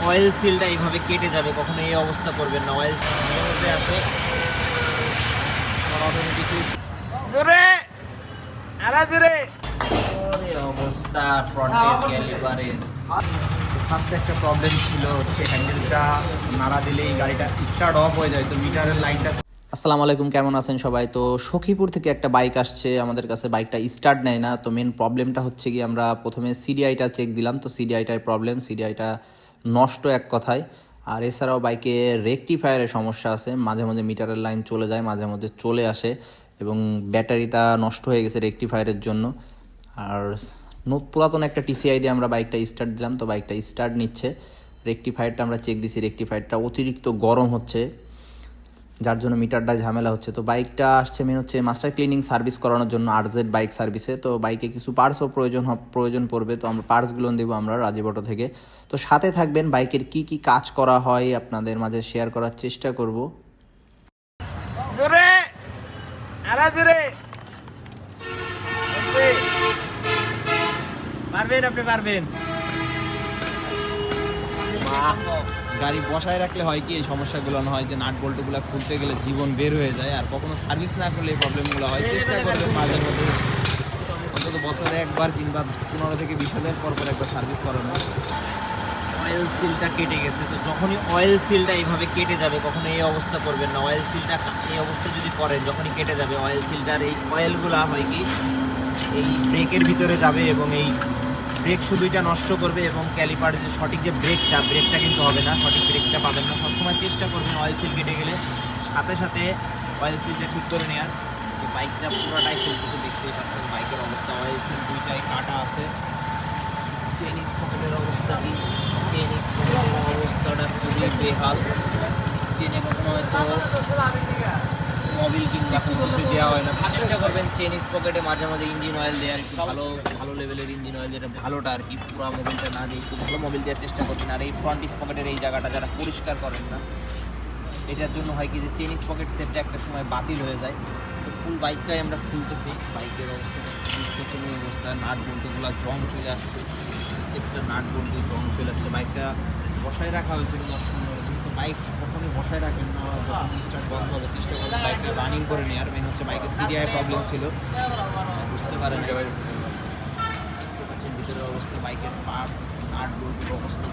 Oil সিলটা এইভাবে কেটে যাবে কখনো এই অবস্থা করবেন না অয়েল মধ্যে আসে। জোরে! আরা জোরে! অবস্থা ফ্রন্টের ক্যালিপারের ফার্স্ট একটা প্রবলেম ছিল হচ্ছে হ্যান্ডেলটা নাড়া দিলেই গাড়িটা স্টার্ট অফ হয়ে যায় তো মিটারের লাইনটা আসসালামু আলাইকুম কেমন আছেন সবাই? তো সখীপুর থেকে একটা বাইক আসছে আমাদের কাছে বাইকটা স্টার্ট নেয় না তো মেন প্রবলেমটা হচ্ছে কি আমরা প্রথমে সিডিআইটা চেক দিলাম তো সিডিআইটার প্রবলেম সিডিআইটা নষ্ট এক কথায়। আর এছাড়াও বাইকে রেকটিফায়ারের সমস্যা আছে। মাঝে মাঝে মিটারের লাইন চলে যায়, মাঝে মাঝে চলে আসে এবং ব্যাটারিটা নষ্ট হয়ে গেছে রেকটিফায়ারের জন্য। আর পুরাতন একটা টিসিআই দিয়ে আমরা বাইকটা স্টার্ট দিলাম, তো বাইকটা স্টার্ট নিচ্ছে। রেকটিফায়ারটা আমরা চেক দিছি রেকটিফায়ারটা অতিরিক্ত গরম হচ্ছে। যার জন্য মিটারটা ঝামেলা হচ্ছে। তো বাইকটা আসছে মেন হচ্ছে মাস্টার ক্লিনিং সার্ভিস করানোর জন্য আরজেড বাইক সার্ভিসে তো বাইকে কিছু পার্টসও প্রয়োজন প্রয়োজন পড়বে। তো আমরা পার্টসগুলো দেবো আমরা রাজীব অটো থেকে। তো সাথে থাকবেন বাইকের কি কি কাজ করা হয় আপনাদের মাঝে শেয়ার করার চেষ্টা করব। জোরে! জোরে! পারবেন আপনি পারবেন। গাড়ি বসায় রাখলে হয় কি এই সমস্যাগুলো না হয় যে নাট বল্টুগুলো খুলতে গেলে জীবন বের হয়ে যায় আর কখনো সার্ভিস না করলে এই প্রবলেমগুলো হয়। চেষ্টা করবেন মাঝে মধ্যে অন্তত বছরে একবার কিংবা পনেরো থেকে বিশ হাজার পর পর একবার সার্ভিস করানো অয়েল সিলটা কেটে গেছে তো যখনই অয়েল সিলটা এইভাবে কেটে যাবে কখনো এই অবস্থা করবেন না। অয়েল সিলটা এই অবস্থা যদি করেন যখনই কেটে যাবে অয়েল সিলটার এই অয়েলগুলো হয় কি এই ব্রেকের ভিতরে যাবে এবং এই ব্রেক সুবিটা নষ্ট করবে এবং ক্যালিপার যে সঠিক যে ব্রেকটা ব্রেকটা কিন্তু হবে না, সঠিক ব্রেকটা পাবেন না। সবসময় চেষ্টা করবেন অয়েল সিল কেটে গেলে। সাথে সাথে অয়েল সিলটা ঠিক করে নেওয়ার বাইকটা পুরোটাই চলতেছে দেখতেই পাচ্ছেন বাইকের অবস্থা। অয়েল সিল দুইটাই কাটা আছে। চেন স্পকেটের অবস্থা কি? চেন স্পকেটের অবস্থাটা খুবই বেহাল। চেনে কখনো হয়তো মোবিল কিংবা কোনো কিছু দেওয়া হয় না। চেষ্টা করবেন চেন পকেটে মাঝে মাঝে ইঞ্জিন অয়েল দেওয়ার একটু ভালো ভালো লেভেলের ইঞ্জিন অয়েল যেটা ভালোটা আর কি, পুরো মোবিলটা না দিয়ে একটু ভালো মোবিল দেওয়ার চেষ্টা করবেন। আর এই ফ্রন্ট পকেটের এই জায়গাটা যারা পরিষ্কার করেন না, এটার জন্য হয় কি যে চেন পকেট সেটটা একটা সময় বাতিল হয়ে যায়। তো ফুল বাইকটাই আমরা খুলতেছি। বাইকের অবস্থা অবস্থা। নাট বল্টুগুলো জং চলে আসছে। একটা নাট বল্টু জং চলে আসছে। বাইকটা বসায় রাখা হয়েছিল দশ পনেরো দিন। তো বাইক কখনই বসায় রাখেন যখন স্টার্ট বন্ধ হবে, চেষ্টা করুন বাইকটা রানিং করে নেওয়ার। মেন হচ্ছে বাইকের সিরিয়ায় প্রবলেম ছিল। বুঝতে পারেন পাচ্ছেন ভিতরের অবস্থা বাইকের পার্টস নাট বোল্টের অবস্থা।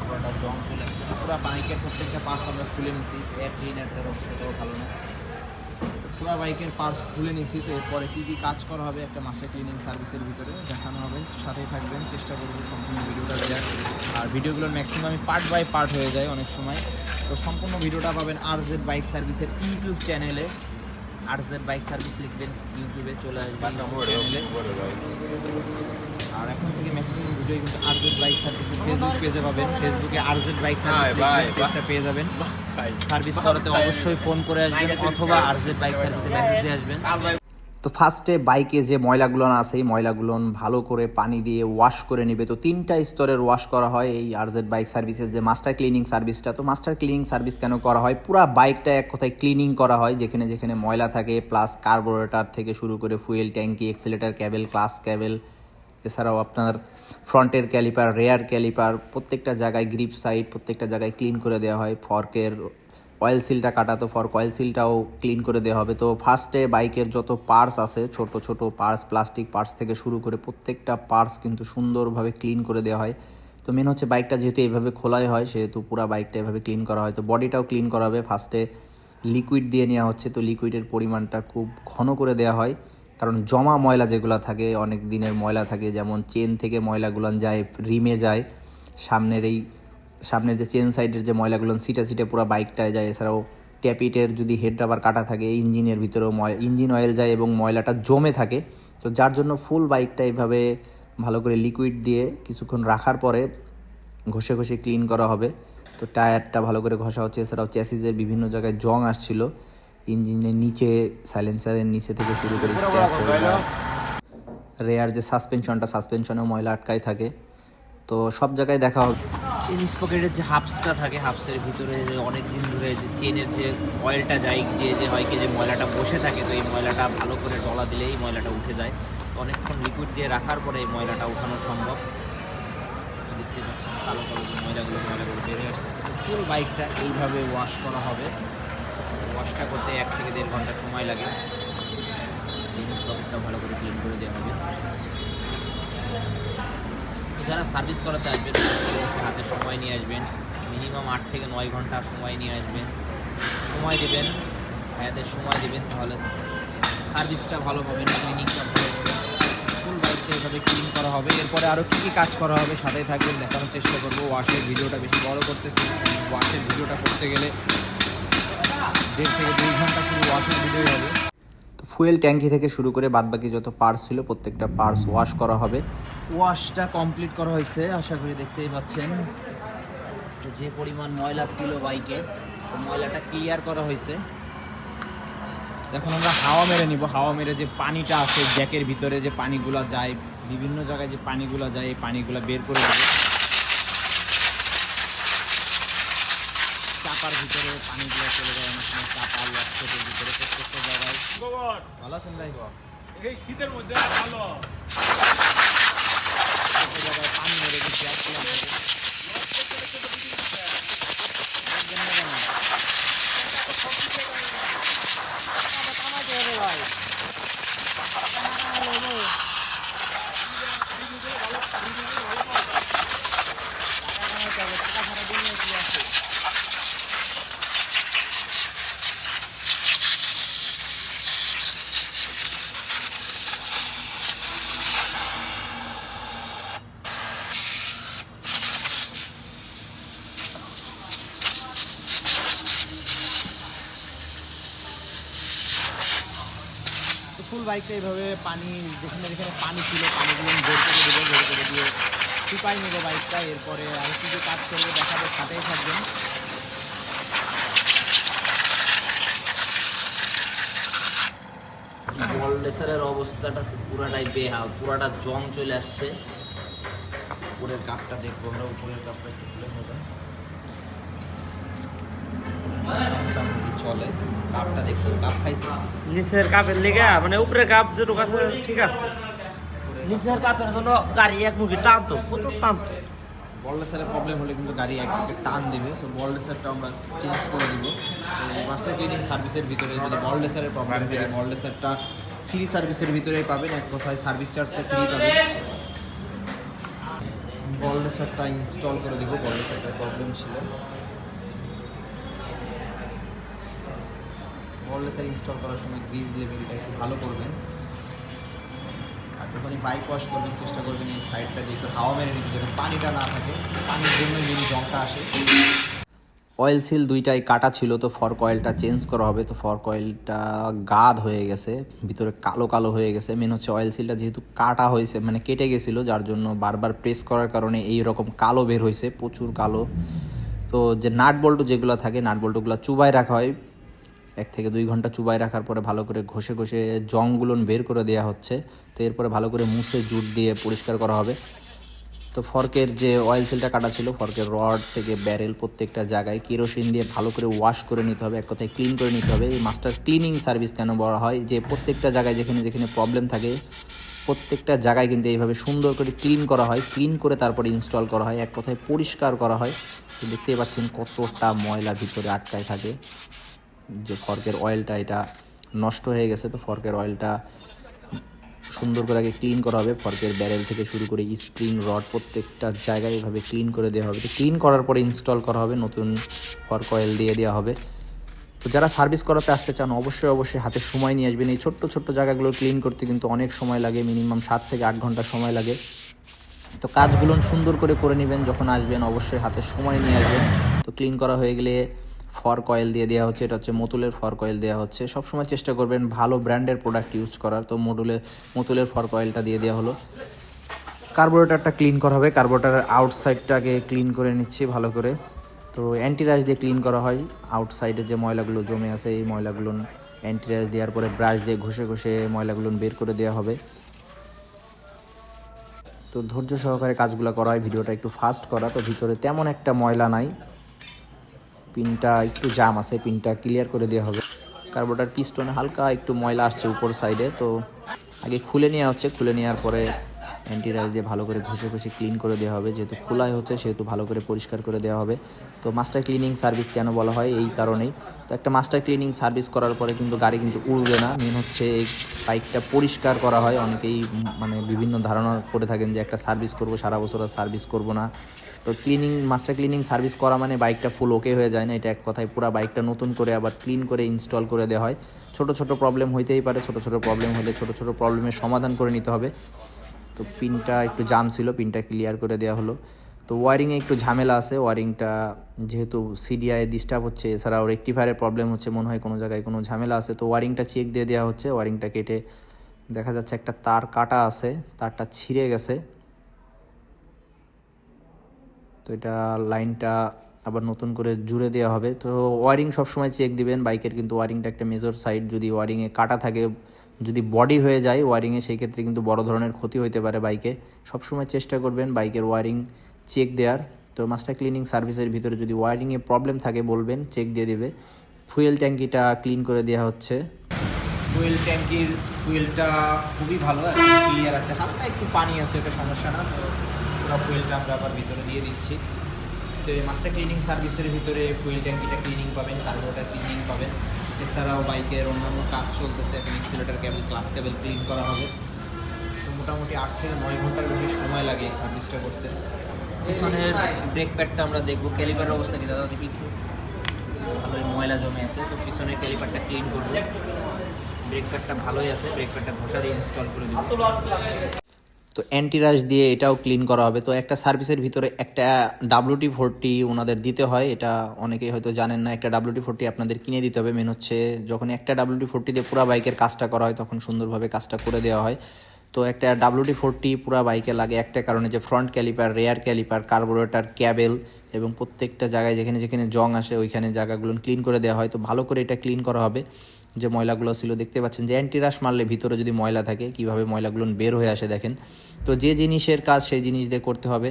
পুরোটা জং চলে আসছে। পুরো বাইকের প্রত্যেকটা পার্টস আমরা খুলে নিছি। এয়ার ক্লিনারটার অবস্থাটাও ভালো না। পুরো বাইকের পার্টস খুলে নিছি তো এরপরে কী কী কাজ করা হবে একটা মাস্টার ক্লিনিং সার্ভিসের ভিতরে দেখানো হবে। সাথেই থাকবেন চেষ্টা করব সম্পূর্ণ ভিডিওটা দেওয়ার আর ভিডিওগুলোর ম্যাক্সিমামই পার্ট বাই পার্ট হয়ে যায় অনেক সময়। তো সম্পূর্ণ ভিডিওটা পাবেন আর জেড বাইক সার্ভিসের ইউটিউব চ্যানেলে আর জেড বাইক সার্ভিস লিখবেন ইউটিউবে চলে আসবেন চ্যানেলে আর এখন থেকে ম্যাক্সিমাম ভিডিও কিন্তু আরজেড বাইক সার্ভিসের ফেসবুক পেজে পাবেন। ফেসবুকে আরজেড বাইক সার্ভিস পেজটা পেয়ে যাবেন। সার্ভিস করাতে অবশ্যই ফোন করে আসবেন অথবা আরজেড বাইক সার্ভিসে মেসেজ দিয়ে আসবেন। তো ফার্স্টে বাইকে যে ময়লাগুলো আছে এই ময়লাগুলো ভালো করে পানি দিয়ে ওয়াশ করে নেবে। তো তিনটা স্তরের ওয়াশ করা হয় এই আরজেড বাইক সার্ভিসের যে মাস্টার ক্লিনিং সার্ভিসটা তো মাস্টার ক্লিনিং সার্ভিস কেন করা হয়? পুরো বাইকটা এক কথায় ক্লিনিং করা হয় যেখানে যেখানে ময়লা থাকে প্লাস কার্বোরেটার থেকে শুরু করে ফুয়েল ট্যাঙ্কি এক্সিলেটার ক্যাবেল ক্লাস ক্যাবেল এছাড়াও আপনার ফ্রন্টের ক্যালিপার রেয়ার ক্যালিপার প্রত্যেকটা জায়গায় গ্রিপ সাইড প্রত্যেকটা জায়গায় ক্লিন করে দেওয়া হয়। ফর্কের অয়েল সিলটা কাটা, তো ফর্ক অয়েল সিলটাও ক্লিন করে দেওয়া হবে। তো ফার্স্টে বাইকের যত পার্টস আছে, ছোট ছোট পার্টস প্লাস্টিক পার্টস থেকে শুরু করে প্রত্যেকটা পার্টস কিন্তু সুন্দরভাবে ক্লিন করে দেওয়া হয়। তো মেন হচ্ছে বাইকটা যেহেতু এইভাবে খোলাই হয়, সেহেতু পুরো বাইকটা এভাবে ক্লিন করা হয়। তো বডিটাও ক্লিন করা হবে। ফার্স্টে লিকুইড দিয়ে নেওয়া হচ্ছে। তো লিকুইডের পরিমাণটা খুব ঘন করে দেওয়া হয়। কারণ জমা ময়লা যেগুলো থাকে, অনেক দিনের ময়লা থাকে, যেমন চেন থেকে ময়লাগুলো যায়, রিমে যায়, সামনের এই, সামনের যে চেন সাইডের যে ময়লাগুলো সিটে সিটে পুরো বাইকটায় যায়, এছাড়াও ট্যাপিটের যদি হেড রাবার কাটা থাকে, ইঞ্জিনের ভিতরেও ময়, ইঞ্জিন অয়েল যায় এবং ময়লাটা জমে থাকে, তো যার জন্য ফুল বাইকটা এইভাবে ভালো করে লিকুইড দিয়ে কিছুক্ষণ রাখার পরে ঘষে ঘষে ক্লিন করা হবে। তো টায়ারটা ভালো করে ঘষা হচ্ছে, এছাড়াও চ্যাসিসের বিভিন্ন জায়গায় জং আসছিল। ইঞ্জিনের নিচে সাইলেন্সারের নিচে থেকে শুরু করে রেয়ার যে সাসপেনশনটা সাসপেনশনেও ময়লা আটকায় থাকে। তো সব জায়গায় দেখা হবে। চেন স্পকেটের যে হাফসটা থাকে হাফসের ভিতরে যে অনেক দিন ধরে যে চেনের যে অয়েলটা যায় যে যে হয় কি যে ময়লাটা বসে থাকে তো এই ময়লাটা ভালো করে ডলা দিলেই ময়লাটা উঠে যায়। অনেকক্ষণ লিকুইড দিয়ে রাখার পরে এই ময়লাটা উঠানো সম্ভব। দেখতে পাচ্ছেন কালো কালো যে ময়লাগুলো ময়লাগুলো বেরিয়ে আসতেছে। ফুল বাইকটা এইভাবে ওয়াশ করা হবে। ওয়াশটা করতে এক থেকে দেড় ঘণ্টা সময় লাগে। চেঞ্জ পকেটটা ভালো করে ক্লিন করে দেওয়া হবে। যারা সার্ভিস করাতে আসবেন হাতে সময় নিয়ে আসবেন। মিনিমাম আট থেকে নয় ঘণ্টা সময় নিয়ে আসবেন। সময় দেবেন, ভাইয়াদের সময় দেবেন, তাহলে সার্ভিসটা ভালো পাবেন ক্লিনিকটা ভালো পাবেন। ফুল বাইকটা এভাবে ক্লিন করা হবে। এরপরে আরও কী কী কাজ করা হবে সাথে থাকবেন, দেখানোর চেষ্টা করব। ওয়াশের ভিডিওটা বেশি বড় করতেছি ওয়াশের ভিডিওটা করতে গেলে দেড় থেকে দুই ঘণ্টা শুধু হবে। তো ফুয়েল ট্যাঙ্কি থেকে শুরু করে বাদবাকি যত পার্টস ছিল প্রত্যেকটা পার্টস ওয়াশ করা হবে। ওয়াশটা কমপ্লিট করা হয়েছে আশা করি দেখতেই পাচ্ছেন। যে পরিমাণ ময়লা ছিল বাইকে তো ময়লাটা ক্লিয়ার করা হয়েছে। এখন আমরা হাওয়া মেরে নিব। হাওয়া মেরে যে পানিটা আছে জ্যাকের ভিতরে যে পানিগুলো যায় বিভিন্ন জায়গায় যে পানিগুলো যায় এই পানিগুলো বের করে দেবো। চাপার ভিতরে পানি পানিগুলো চলে যায় অনেক সময় চাপা লক্ষ্যের ভিতরে প্রত্যেকটা জায়গায়। ভালো আছেন ভাই? এই শীতের মধ্যে ভালো একটা জায়গায় পানি মেরে দিচ্ছি আসছিলাম থেকে। দেখবেন না কেন? তো ফুল বাইকটা এইভাবে পানি, যেখানে যেখানে পানি ছিল, পানিগুলো বের করে দেবো, বের করে দিয়ে শুকাই নেব বাইকটা। এরপরে আর কি যে কাজ করব দেখাবো সাথেই থাকবেন। বলডেসারের অবস্থাটা তো পুরাটাই বেহাল, পুরাটা জং চলে আসছে। উপরের কাপটা দেখব আমরা, উপরের কাপটা একটু তুলে নেবেন চলে কাপটা দেখতে কাপ খাইছে। নিচের কাপের লেগে মানে উপরের কাপ যেটুকু আছে ঠিক আছে। নিচের কাপের জন্য গাড়ি এক মুখে টানতো প্রচুর টানতো। বলডেসারের প্রবলেম হলে কিন্তু গাড়ি একদিকে টান দিবে তো বলডেসারটা আমরা চেঞ্জ করে দিব। মাস্টার ক্লিনিং সার্ভিসের ভিতরে যদি বলডেসারের প্রবলেম থাকে বলডেসারটা ফ্রি সার্ভিসের ভিতরেই পাবেন এক কথায় সার্ভিস চার্জটা ফ্রি পাবেন। বলডেসারটা ইনস্টল করে দিব বলডেসারটার প্রবলেম ছিল। বলডেসার ইনস্টল করার সময় গ্রিজ লেভেলটা একটু ভালো করবেন। আর যখনই বাইক ওয়াশ করবেন, চেষ্টা করবেন এই সাইডটা দিয়ে একটু হাওয়া মেরে নিতে, যাতে পানিটা না থাকে, পানির জন্য যদি জংটা আসে। অয়েল সিল দুইটাই কাটা ছিল, তো ফর্ক অয়েলটা চেঞ্জ করা হবে। তো ফর্ক অয়েলটা গাদ হয়ে গেছে, ভিতরে কালো কালো হয়ে গেছে। মেন হচ্ছে অয়েল সিলটা যেহেতু কাটা হয়েছে মানে কেটে গেছিল, যার জন্য বারবার প্রেস করার কারণে এই রকম কালো বের হয়েছে, প্রচুর কালো। তো যে নাট বল্টু যেগুলো থাকে নাট বল্টুগুলো চুবাই রাখা হয়। এক থেকে দুই ঘণ্টা চুবাই রাখার পরে ভালো করে ঘষে ঘষে জংগুলো বের করে দেওয়া হচ্ছে। তো এরপরে ভালো করে মুছে, জুট দিয়ে পরিষ্কার করা হবে। তো ফর্কের যে অয়েল সিলটা কাটা ছিল, ফর্কের রড থেকে ব্যারেল প্রত্যেকটা জায়গায় কেরোসিন দিয়ে ভালো করে ওয়াশ করে নিতে হবে, এক কথায় ক্লিন করে নিতে হবে। এই মাস্টার ক্লিনিং সার্ভিস কেন বলা হয়? যে প্রত্যেকটা জায়গায় যেখানে যেখানে প্রবলেম থাকে, প্রত্যেকটা জায়গায় কিন্তু এইভাবে সুন্দর করে ক্লিন করা হয়। ক্লিন করে তারপরে ইনস্টল করা হয়। এক কথায় পরিষ্কার করা হয়। দেখতে পাচ্ছেন কতটা ময়লা ভিতরে আটকায় থাকে। যে ফর্কের অয়েলটা এটা নষ্ট হয়ে গেছে, তো ফর্কের অয়েলটা সুন্দর করে আগে ক্লিন করা হবে। ফর্কের ব্যারেল থেকে শুরু করে স্প্রিং রড প্রত্যেকটা জায়গায় এভাবে ক্লিন করে দেওয়া হবে। তো ক্লিন করার পরে ইনস্টল করা হবে, নতুন ফর্ক অয়েল দিয়ে দেওয়া হবে। তো যারা সার্ভিস করাতে আসতে চান, অবশ্যই অবশ্যই হাতে সময় নিয়ে আসবেন। এই ছোট্ট ছোট্ট জায়গাগুলো ক্লিন করতে কিন্তু অনেক সময় লাগে মিনিমাম সাত থেকে আট ঘণ্টা সময় লাগে। তো কাজগুলো সুন্দর করে করে নেবেন, যখন আসবেন অবশ্যই হাতে সময় নিয়ে আসবেন। তো ক্লিন করা হয়ে গেলে ফর্ক কয়েল দিয়ে দেওয়া হচ্ছে, এটা হচ্ছে মতুলের ফর কয়েল দেওয়া হচ্ছে। সবসময় চেষ্টা করবেন ভালো ব্র্যান্ডের প্রোডাক্ট ইউজ করার। তো মডুলে মতুলের ফর কয়েলটা দিয়ে দেওয়া হলো। কার্বোরেটারটা ক্লিন করা হবে। কার্বোরেটারের আউটসাইডটাকে ক্লিন করে নিচ্ছি ভালো করে। তো অ্যান্টিরাইস দিয়ে ক্লিন করা হয়। আউটসাইডে যে ময়লাগুলো জমে আছে, এই ময়লাগুলো অ্যান্টিরাইস দেওয়ার পরে ব্রাশ দিয়ে ঘষে ঘষে ময়লাগুলো বের করে দেওয়া হবে। তো ধৈর্য সহকারে কাজগুলো করা হয়। ভিডিওটা একটু ফাস্ট করা। তো ভিতরে তেমন একটা ময়লা নাই। পিনটা, একটু জাম আছে, পিনটা ক্লিয়ার করে দেওয়া হবে। কার্বোটার পিস্টনে হালকা একটু ময়লা আসছে উপর সাইডে তো আগে খুলে নেওয়া হচ্ছে। খুলে নেওয়ার পরে অ্যান্টিরাইজ দিয়ে ভালো করে ঘষে ঘষে ক্লিন করে দেওয়া হবে। যেহেতু খোলাই হচ্ছে, সেহেতু ভালো করে পরিষ্কার করে দেওয়া হবে। তো মাস্টার ক্লিনিং সার্ভিস কেন বলা হয়? এই কারণেই। তো একটা মাস্টার ক্লিনিং সার্ভিস করার পরে কিন্তু গাড়ি কিন্তু উড়বে না। মেন হচ্ছে এই বাইকটা পরিষ্কার করা হয়। অনেকেই মানে বিভিন্ন ধারণা করে থাকেন যে একটা সার্ভিস করব, সারা বছর আর সার্ভিস করব না। তো ক্লিনিং মাস্টার ক্লিনিং সার্ভিস করা মানে বাইকটা ফুল ওকে হয়ে যায় না, এটা এক কথায় পুরো বাইকটা নতুন করে আবার ক্লিন করে ইনস্টল করে দেওয়া হয়। ছোট ছোট প্রবলেম হইতেই পারে, ছোট ছোট প্রবলেম হলে ছোট ছোট প্রবলেমের সমাধান করে নিতে হবে। তো পিনটা একটু জাম ছিল পিনটা ক্লিয়ার করে দেওয়া হলো। তো ওয়ারিংয়ে একটু ঝামেলা আছে ওয়ারিংটা যেহেতু সিডিআই ডিস্টার্ব হচ্ছে, এছাড়াও রেক্টিফায়ারের প্রবলেম হচ্ছে, মনে হয় কোনো জায়গায় কোনো ঝামেলা আছে। তো ওয়ারিংটা চেক দিয়ে দেওয়া হচ্ছে ওয়ারিংটা কেটে দেখা যাচ্ছে একটা তার কাটা আছে, তারটা ছিঁড়ে গেছে। তো এটা লাইনটা আবার নতুন করে জুড়ে দেওয়া হবে। তো ওয়ারিং সবসময় চেক দিবেন, বাইকের কিন্তু ওয়ারিংটা একটা মেজর সাইড যদি ওয়ারিংয়ে কাটা থাকে, যদি বডি হয়ে যায় ওয়ারিংয়ে সেই ক্ষেত্রে কিন্তু বড় ধরনের ক্ষতি হতে পারে বাইকে। সবসময় চেষ্টা করবেন বাইকের ওয়ারিং চেক দেওয়ার তো মাস্টার ক্লিনিং সার্ভিসের ভিতরে যদি ওয়ারিংয়ে প্রবলেম থাকে বলবেন চেক দিয়ে দেবে। ফুয়েল ট্যাঙ্কিটা ক্লিন করে দেওয়া হচ্ছে। ফুয়েল ট্যাঙ্কির ফুয়েলটা খুবই ভালো ক্লিয়ার আছে। হালকা একটু পানি আছে, ওটা সমস্যা না। পুরো ফুয়েলটা আমরা আবার ভিতরে দিয়ে দিচ্ছি। তো এই মাস্টার ক্লিনিং সার্ভিসের ভিতরে ফুয়েল ট্যাঙ্কিটা ক্লিনিং পাবেন কার্বোটা ক্লিনিং পাবেন। এছাড়াও বাইকের অন্যান্য কাজ চলতেছে, এখন accelerator cable clutch cable clean করা হবে। তো মোটামুটি আট থেকে নয় ঘণ্টার বেশি সময় লাগে এই সার্ভিসটা করতে। পিছনের ব্রেক প্যাডটা আমরা দেখব। ক্যালিপারের অবস্থা কি, দাদা দেখি ভালোই ময়লা জমে আছে, তো পিছনের ক্যালিপারটা ক্লিন করব। ব্রেক প্যাডটা ভালোই আছে ব্রেক প্যাডটা ঘষা দিয়ে ইনস্টল করে দেবো। তো অ্যান্টিরাশ দিয়ে এটাও ক্লিন করা হবে। তো একটা সার্ভিসের ভিতরে একটা ডাব্লিউটি ফোরটি ওনাদের দিতে হয়। এটা অনেকেই হয়তো জানেন না, একটা ডাব্লিউটি ফোরটি আপনাদের কিনে দিতে হবে। মেন হচ্ছে যখন একটা ডাব্লিউটি ফোরটি দিয়ে পুরো বাইকের কাজটা করা হয়, তখন সুন্দরভাবে কাজটা করে দেওয়া হয়। তো একটা ডাব্লিউটি ফোরটি পুরো বাইকে লাগে একটা কারণে যে front caliper rear caliper carburettor cable এবং প্রত্যেকটা জায়গায় যেখানে যেখানে জং আসে, ওইখানে জায়গাগুলো ক্লিন করে দেওয়া হয়। তো ভালো করে এটা ক্লিন করা হবে। যে ময়লাগুলো ছিল দেখতে পাচ্ছেন যে অ্যান্টিরাশ মারলে ভিতরে যদি ময়লা থাকে, কীভাবে ময়লাগুলো বের হয়ে আসে দেখেন। তো যে জিনিসের কাজ সেই জিনিস দিয়ে করতে হবে।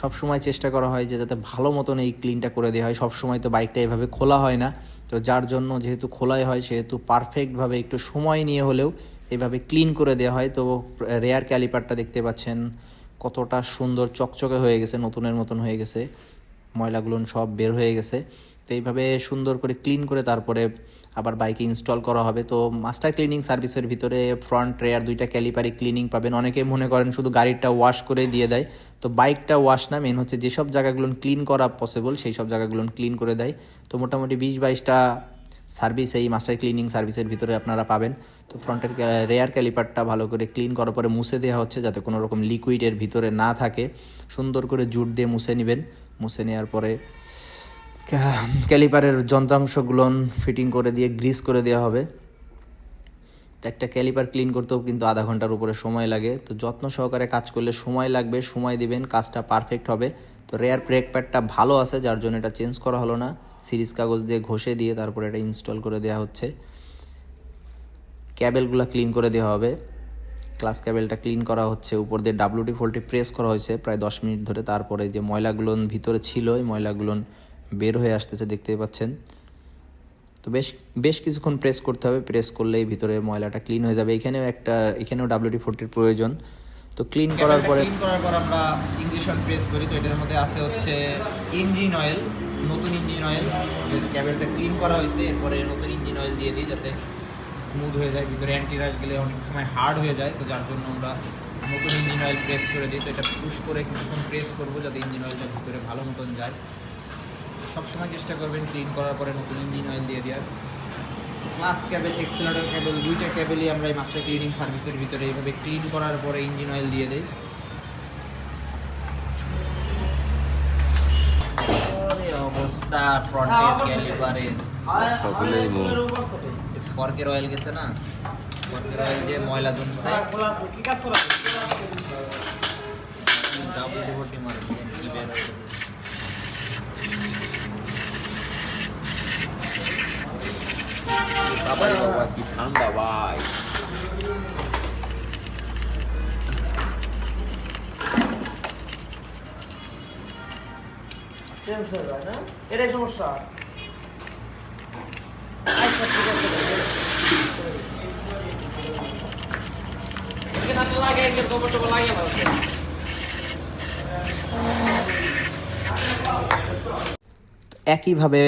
সব সময় চেষ্টা করা হয় যে যাতে ভালো মতন এই ক্লিনটা করে দেওয়া হয়। সব সময় তো বাইকটা এভাবে খোলা হয় না। তো যার জন্য যেহেতু খোলাই হয়, সেহেতু পারফেক্টভাবে একটু সময় নিয়ে হলেও এভাবে ক্লিন করে দেওয়া হয়। তো রেয়ার ক্যালিপারটা দেখতে পাচ্ছেন কতটা সুন্দর চকচকে হয়ে গেছে, নতুনের মতন হয়ে গেছে। ময়লাগুলো সব বের হয়ে গেছে। তো এইভাবে সুন্দর করে ক্লিন করে তারপরে আবার বাইকে ইনস্টল করা হবে। তো মাস্টার ক্লিনিং সার্ভিসের ভিতরে ফ্রন্ট রেয়ার দুইটা ক্যালিপারি ক্লিনিং পাবেন। অনেকে মনে করেন শুধু গাড়িটা ওয়াশ করে দিয়ে দেয়। তো বাইকটা ওয়াশ না মেন হচ্ছে যেসব জায়গাগুলো ক্লিন করা পসিবল সেই সব জায়গাগুলো ক্লিন করে দেয়। তো মোটামুটি বিশ বাইশটা সার্ভিস এই মাস্টার ক্লিনিং সার্ভিসের ভিতরে আপনারা পাবেন। তো ফ্রন্টের রেয়ার ক্যালিপারটা ভালো করে ক্লিন করার পরে মুছে দেওয়া হচ্ছে যাতে কোনো রকম লিকুইডের ভিতরে না থাকে। সুন্দর করে জুট দিয়ে মুছে নেবেন। মুছে নেওয়ার পরে ক্যালিপারের যন্ত্রাংশগুলো ফিটিং করে দিয়ে, গ্রিস করে দেওয়া হবে। তো একটা ক্যালিপার ক্লিন করতেও কিন্তু আধা ঘণ্টার উপরে সময় লাগে। তো যত্ন সহকারে কাজ করলে সময় লাগবে, সময় দিবেন, কাজটা পারফেক্ট হবে। তো রেয়ার ব্রেক প্যাডটা ভালো আছে, যার জন্য এটা চেঞ্জ করা হলো না। সিরিজ কাগজ দিয়ে ঘষে দিয়ে তারপরে এটা ইনস্টল করে দেওয়া হচ্ছে। ক্যাবেলগুলো ক্লিন করে দেওয়া হবে। ক্লাস ক্যাবেলটা ক্লিন করা হচ্ছে, উপর দিয়ে ডাব্লিউটি ফোল্টে প্রেস করা হয়েছে প্রায় দশ মিনিট ধরে। তারপরে যে ময়লাগুলো ভিতরে ছিল ওই ময়লাগুলো বের হয়ে আসতেছে দেখতেই পাচ্ছেন। তো বেশ বেশ কিছুক্ষণ প্রেস করতে হবে। প্রেস করলেই ভিতরে ময়লাটা ক্লিন হয়ে যাবে। এখানেও একটা এখানেও ডাব্লিউটি ফোর্টির প্রয়োজন। তো ক্লিন করার পরে ক্লিন করার পর আমরা ইঞ্জেকশন প্রেস করি। তো এটার মধ্যে আছে হচ্ছে ইঞ্জিন অয়েল নতুন ইঞ্জিন অয়েল ক্যাবেলটা ক্লিন করা হয়েছে। এরপরে নতুন ইঞ্জিন অয়েল দিয়ে দিই যাতে স্মুথ হয়ে যায়। ভিতরে অ্যান্টিরাস গেলে অনেক সময় হার্ড হয়ে যায়। তো যার জন্য আমরা নতুন ইঞ্জিন অয়েল প্রেস করে দিই। তো এটা পুশ করে কিছুক্ষণ প্রেস করব যাতে ইঞ্জিন অয়েলটা ভিতরে ভালো মতন যায়। সবসময় চেষ্টা করবেন ক্লিন করার পরে নতুন ইঞ্জিন অয়েল দিয়ে দেওয়ার। ক্লাস ক্যাবেল এক্সেলারেটর ক্যাবেল দুইটা ক্যাবেলই আমরা এই মাস্টার ক্লিনিং সার্ভিসের ভিতরে এইভাবে ক্লিন করার পরে ইঞ্জিন অয়েল দিয়ে দেই। ওরে অবস্থা ফ্রন্টের ক্যালিপারের ফর্কের অয়েল গেছে না? ফর্কের অয়েল যে ময়লা জমছে। কি কাজ করা ডাবল ডিভোটি কি বের হয়েছে। বাবাই বাবা কি ঠান্ডা ভাই এটাই সমস্যা আচ্ছা ঠিক আছে লাগে বাইকের কবর লাগে একইভাবে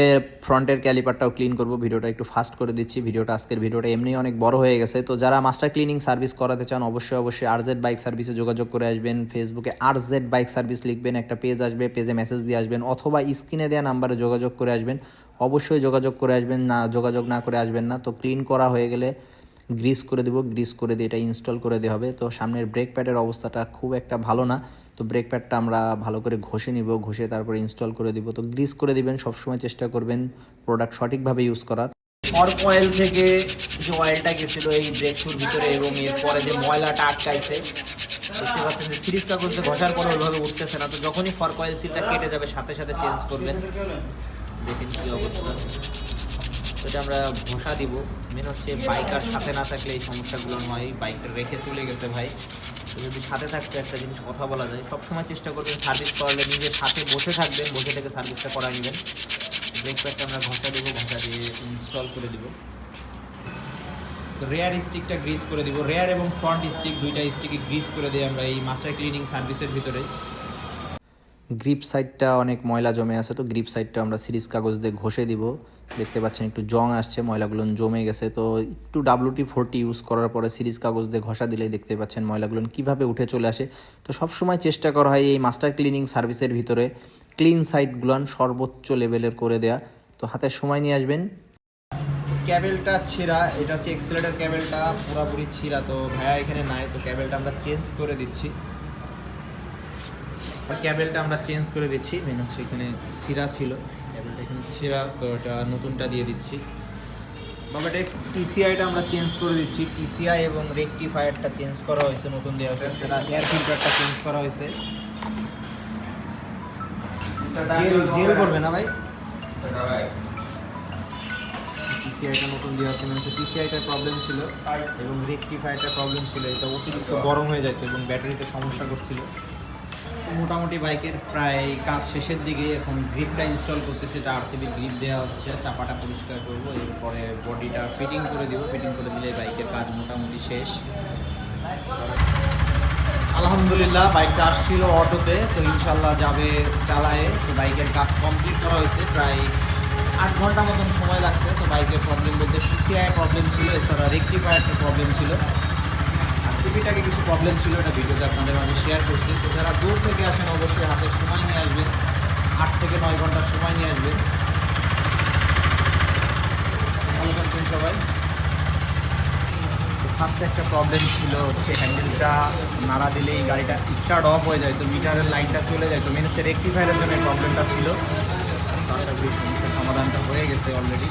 ফ্রন্টের ক্যালিপারটাও ক্লিন করব। ভিডিওটা একটু ফাস্ট করে দিচ্ছি। ভিডিওটা আজকের ভিডিওটা এমনি অনেক বড় হয়ে গেছে। তো যারা মাস্টার ক্লিনিং সার্ভিস করাতে চান, অবশ্যই অবশ্যই আরজেড বাইক সার্ভিসে যোগাযোগ করে আসবেন। ফেসবুকে আরজেড বাইক সার্ভিস লিখবেন, একটা পেজ আসবে, পেজে মেসেজ দিয়ে আসবেন, অথবা স্ক্রিনে দেওয়া নাম্বারে যোগাযোগ করে আসবেন। অবশ্যই যোগাযোগ করে আসবেন, না যোগাযোগ না করে আসবেন না। তো ক্লিন করা হয়ে গেলে গ্রিস করে দেবো। গ্রিস করে দিয়ে এটা ইনস্টল করে দেওয়া হবে। তো সামনের ব্রেক প্যাডের অবস্থাটা খুব একটা ভালো না। তো ব্রেক প্যাডটা আমরা ভালো করে ঘষে নিব, ঘষে তারপরে ইনস্টল করে দিব। তো গ্রিস করে দিবেন, সবসময় চেষ্টা করবেন প্রোডাক্ট সঠিকভাবে ইউজ করার। অর্ক অয়েল থেকে যে অয়েলটা গেছিল এই ব্রেক শুর ভিতরে এবং এরপরে যে ময়লাটা আটকাইছে বুঝতে পারছেন যে সিরিজ কাগজে ঘষার পরে ওইভাবে উঠতেছে না। তো যখনই ফর্ক অয়েল সিলটা কেটে যাবে, সাথে সাথে চেঞ্জ করবেন। দেখেন কি অবস্থা। এটা আমরা ঘষা দিব। মেন হচ্ছে বাইকার সাথে না থাকলে এই সমস্যাগুলো হয় বাইকটা রেখে চলে গেছে ভাই। যদি সাথে থাকতে একটা জিনিস কথা বলা যায়, সবসময় চেষ্টা করবেন সার্ভিস করালে নিজের সাথে বসে থাকবেন, বসে থেকে সার্ভিসটা করা নেবেন। ব্রেক প্যাডটা আমরা ঘণ্টা দেবো, ঘণ্টা দিয়ে ইনস্টল করে দেবো। রেয়ার স্টিকটা গ্রিস করে দিব। রেয়ার এবং ফ্রন্ট স্টিক দুইটা স্টিকে গ্রিস করে দিই আমরা এই মাস্টার ক্লিনিং সার্ভিসের ভিতরে গ্রিপ সাইডটা অনেক ময়লা জমে আছে, তো গ্রিপ সাইডটা আমরা সিরিজ কাগজ দিয়ে ঘষে দিব। দেখতে পাচ্ছেন একটু জং আসছে, ময়লাগুলো জমে গেছে, তো একটু ডাব্লুটি ফোরটি ইউজ করার পরে সিরিজ কাগজ দিয়ে ঘষা দিলেই দেখতে পাচ্ছেন ময়লাগুলো কীভাবে উঠে চলে আসে। তো সবসময় চেষ্টা করা হয় এই মাস্টার ক্লিনিং সার্ভিসের ভিতরে। ক্লিন সাইডগুলান সর্বোচ্চ লেভেলের করে দেয়া। তো হাতে সময় নিয়ে আসবেন। ক্যাবেলটা ছিঁড়া, এটা হচ্ছে এক্সেলেটার ক্যাবেলটা, পুরোপুরি ছিঁড়া, তো ভাইয়া এখানে নাই, তো ক্যাবেলটা আমরা চেঞ্জ করে দিচ্ছি। ক্যাবেলটা আমরা চেঞ্জ করে দিচ্ছি। মেন হচ্ছে এখানে ছিঁড়া ছিল। ক্যাবেলটা এখানে ছিঁড়া তো এটা নতুনটা দিয়ে দিচ্ছি। বাবা এটা টিসিআইটা আমরা চেঞ্জ করে দিচ্ছি। টিসিআই এবং রেকটিফায়ারটা চেঞ্জ করা হয়েছে নতুন দেওয়া হয়েছে। সেটা এয়ার ফিল্টারটা চেঞ্জ করা হয়েছে। জেল জেল করবে না ভাই? টিসিআইটা নতুন দেওয়া আছে মানে টিসিআইটার প্রবলেম ছিল এবং রেকটিফায়ারটার প্রবলেম ছিল। এটা অতিরিক্ত গরম হয়ে যেত এবং ব্যাটারিতে সমস্যা করছিল। মোটামুটি বাইকের প্রায় কাজ শেষের দিকে এখন গ্রিপটা ইনস্টল করতেছি, এটা আরসিবি গ্রিপ দেওয়া হচ্ছে, চাপাটা পরিষ্কার করব, এরপরে বডিটা ফিটিং করে দিব ফিটিং করে দিলে বাইকের কাজ মোটামুটি শেষ। আলহামদুলিল্লাহ, বাইকটা আসছিল অটোতে, তো ইনশাল্লাহ যাবে চালায়ে। তো বাইকের কাজ কমপ্লিট করা হয়েছে, প্রায় আট ঘণ্টা মতন সময় লাগছে, তো বাইকের প্রবলেম বলতে পিসিআই প্রবলেম ছিল, এছাড়া রেকটিফায়ারটা প্রবলেম ছিল। টিভিটাকে কিছু প্রবলেম ছিল, এটা ভিডিওতে আপনাদের মাঝে শেয়ার করছি। তো যারা দূর থেকে আসেন, অবশ্যই হাতে সময় নিয়ে আসবেন। আট থেকে নয় ঘণ্টার সময় নিয়ে আসবেন। ভালো থাকবেন সবাই। ফার্স্ট একটা প্রবলেম ছিল হচ্ছে হ্যান্ডেলটা নাড়া দিলেই গাড়িটা স্টার্ট অফ হয়ে যায়, তো মিটারের লাইনটা চলে যায়। তো মেন হচ্ছে রেকটিফায়ারের জন্য প্রবলেমটা ছিল। আশা করি সমস্যার সমাধানটা হয়ে গেছে অলরেডি